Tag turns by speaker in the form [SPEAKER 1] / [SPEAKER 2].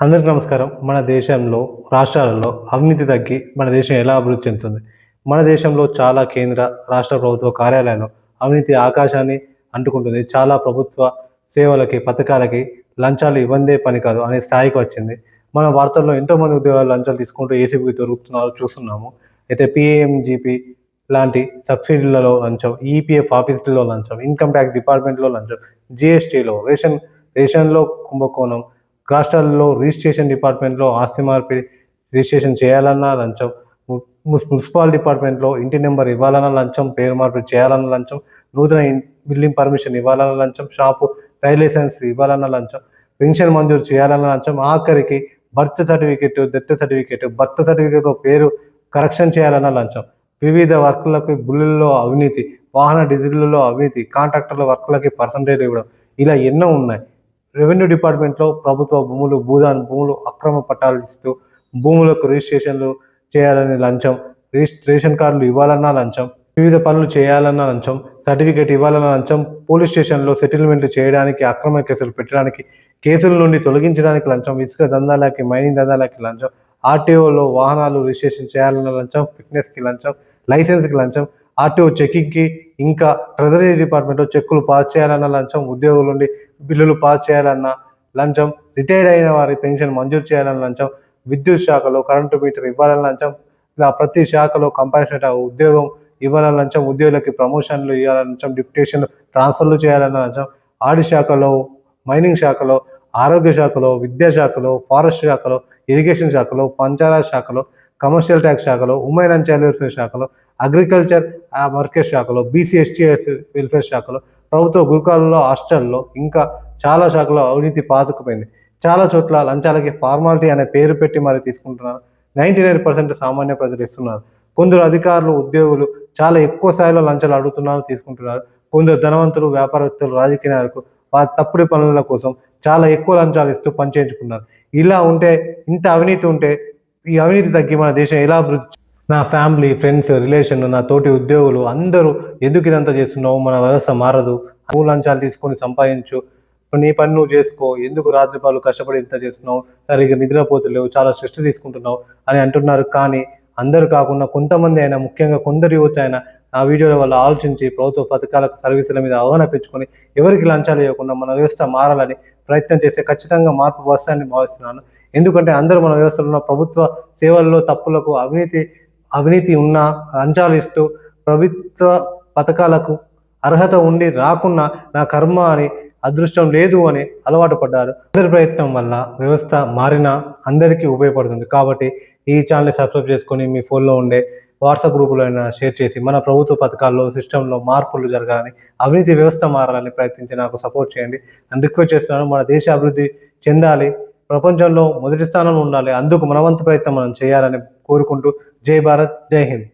[SPEAKER 1] అందరికీ నమస్కారం. మన దేశంలో రాష్ట్రాలలో అవినీతి తగ్గి మన దేశం ఎలా అభివృద్ధి చెందుతుంది? మన దేశంలో చాలా కేంద్ర రాష్ట్ర ప్రభుత్వ కార్యాలయాలు అవినీతి ఆకాశాన్ని అంటుకుంటుంది. చాలా ప్రభుత్వ సేవలకి పథకాలకి లంచాలు ఇవ్వందే పని కాదు అనే స్థాయికి వచ్చింది. మన వార్తల్లో ఎంతోమంది ఉద్యోగాలు లంచాలు తీసుకుంటూ ఏసీబీకి దొరుకుతున్నారు చూస్తున్నాము. అయితే పిఏఎంజీపీ లాంటి సబ్సిడీలలో లంచం ఈపీఎఫ్ ఆఫీసులలో లంచం ఇన్కమ్ ట్యాక్స్ డిపార్ట్మెంట్లో లంచం జిఎస్టీలో రేషన్ రేషన్లో కుంభకోణం రాష్ట్రాల్లో రిజిస్ట్రేషన్ డిపార్ట్మెంట్లో ఆస్తి మార్పిడి రిజిస్ట్రేషన్ చేయాలన్నా లంచం ము- మున్సిపల్ డిపార్ట్మెంట్లో ఇంటి నెంబర్ ఇవ్వాలన్న లంచం పేరు మార్పిడి చేయాలన్న లంచం నూతన బిల్డింగ్ పర్మిషన్ ఇవ్వాలన్న లంచం షాపు డ్రైవ్ లైసెన్స్ ఇవ్వాలన్న లంచం పెన్షన్ మంజూరు చేయాలన్న లంచం ఆఖరికి birth certificate death certificate birth certificate పేరు కరెక్షన్ చేయాలన్న లంచం వివిధ వర్కులకు బుల్లుల్లో అవినీతి వాహన డీజిల్లో అవినీతి కాంట్రాక్టర్ల వర్కులకి పర్సంటేజ్ ఇవ్వడం ఇలా ఎన్నో ఉన్నాయి. రెవెన్యూ డిపార్ట్మెంట్లో ప్రభుత్వ భూములు భూదాన్ భూములు అక్రమ పట్టాలు ఇస్తూ భూములకు రిజిస్ట్రేషన్లు చేయాలని లంచం రిజిస్- రేషన్ కార్డులు ఇవ్వాలన్నా లంచం వివిధ పనులు చేయాలన్న లంచం సర్టిఫికేట్ ఇవ్వాలన్న లంచం పోలీస్ స్టేషన్లో సెటిల్మెంట్లు చేయడానికి అక్రమ కేసులు పెట్టడానికి కేసుల నుండి తొలగించడానికి లంచం ఇసుక దందాలకి మైనింగ్ దందాలకి లంచం ఆర్టీఓలో వాహనాలు రిజిస్ట్రేషన్ చేయాలన్న లంచం ఫిట్నెస్కి లంచం లైసెన్స్కి లంచం ఆర్టీఓ చెకింగ్కి ఇంకా ట్రెజరీ డిపార్ట్మెంట్లో చెక్కులు పాస్ చేయాలన్న లంచం ఉద్యోగులు బిల్లులు పాస్ చేయాలన్న లంచం రిటైర్డ్ అయిన వారి పెన్షన్ మంజూరు చేయాలన్న లంచం విద్యుత్ శాఖలో కరెంటు మీటర్ ఇవ్వాలన్న లంచం ఇలా ప్రతి శాఖలో కంపల్సరీ ఉద్యోగం ఇవ్వాలన్న లంచం ఉద్యోగులకి ప్రమోషన్లు ఇవ్వాలన్న లంచం డిప్యుటేషన్ ట్రాన్స్ఫర్లు చేయాలన్న లంచం ఆడి శాఖలో మైనింగ్ శాఖలో ఆరోగ్య శాఖలో విద్యాశాఖలో ఫారెస్ట్ శాఖలో ఇరిగేషన్ శాఖలో పంచాయత్ శాఖలో కమర్షియల్ ట్యాక్స్ శాఖలో ఉమెన్ అండ్ చైల్డ్ వెల్ఫేర్ శాఖలో అగ్రికల్చర్ వర్కర్ శాఖలో బీసీ వెల్ఫేర్ శాఖలో ప్రభుత్వ గురుకులాల్లో హాస్టల్లో ఇంకా చాలా శాఖలో అవినీతి పాతుకుపోయింది చాలా చోట్ల లంచాలకి ఫార్మాలిటీ అనే పేరు పెట్టి మరి తీసుకుంటున్నారు. నైంటీ నైన్ పర్సెంట్ సామాన్య ప్రజలు ఇస్తున్నారు. కొందరు అధికారులు ఉద్యోగులు చాలా ఎక్కువ స్థాయిలో లంచాలు అడుగుతున్నారు తీసుకుంటున్నారు. కొందరు ధనవంతులు వ్యాపారవేత్తలు రాజకీయ నాయకులు వారి తప్పుడు పనుల కోసం చాలా ఎక్కువ లంచాలు ఇస్తూ పనిచేయించుకున్నారు. ఇలా ఉంటే ఇంత అవినీతి ఉంటే ఈ అవినీతి తగ్గి మన దేశం ఎలా అభివృద్ధి నా ఫ్యామిలీ ఫ్రెండ్స్ రిలేషన్ నా తోటి ఉద్యోగులు అందరూ ఎందుకు ఇదంతా చేస్తున్నావు మన వ్యవస్థ మారదు నువ్వు లంచాలు తీసుకొని సంపాదించు నీ పని నువ్వు చేసుకో ఎందుకు రాత్రి పాలు కష్టపడి ఇంత చేస్తున్నావు సరిగ్గా నిద్రపోతలేవు చాలా స్ట్రెస్ తీసుకుంటున్నావు అని అంటున్నారు. కానీ అందరూ కాకుండా కొంతమంది అయినా ముఖ్యంగా కొందరు యువత అయినా ఆ వీడియోల వల్ల ఆలోచించి ప్రభుత్వ పథకాలకు సర్వీసుల మీద అవగాహన పెంచుకొని ఎవరికి లంచాలు ఇవ్వకుండా మన వ్యవస్థ మారాలని ప్రయత్నం చేస్తే ఖచ్చితంగా మార్పు వస్తాయని భావిస్తున్నాను. ఎందుకంటే అందరూ మన వ్యవస్థలో ఉన్న ప్రభుత్వ సేవల్లో తప్పులకు అవినీతి అవినీతి ఉన్న లంచాలు ఇస్తూ ప్రభుత్వ పథకాలకు అర్హత ఉండి రాకున్నా నా కర్మ అని అదృష్టం లేదు అని అలవాటు పడ్డారు. అందరి ప్రయత్నం వల్ల వ్యవస్థ మారినా అందరికీ ఉపయోగపడుతుంది. కాబట్టి ఈ ఛానల్ని సబ్స్క్రైబ్ చేసుకొని మీ ఫోన్లో ఉండే వాట్సాప్ గ్రూపులో అయినా షేర్ చేసి మన ప్రభుత్వ పథకాల్లో సిస్టంలో మార్పులు జరగాలని అవినీతి వ్యవస్థ మారాలని ప్రయత్నించి నాకు సపోర్ట్ చేయండి. అని రిక్వెస్ట్ చేస్తున్నాను మన దేశ అభివృద్ధి చెందాలి. ప్రపంచంలో మొదటి స్థానంలో ఉండాలి. అందుకు మనవంతు ప్రయత్నం మనం చేయాలని కోరుకుంటూ జై భారత్ జై హింద్.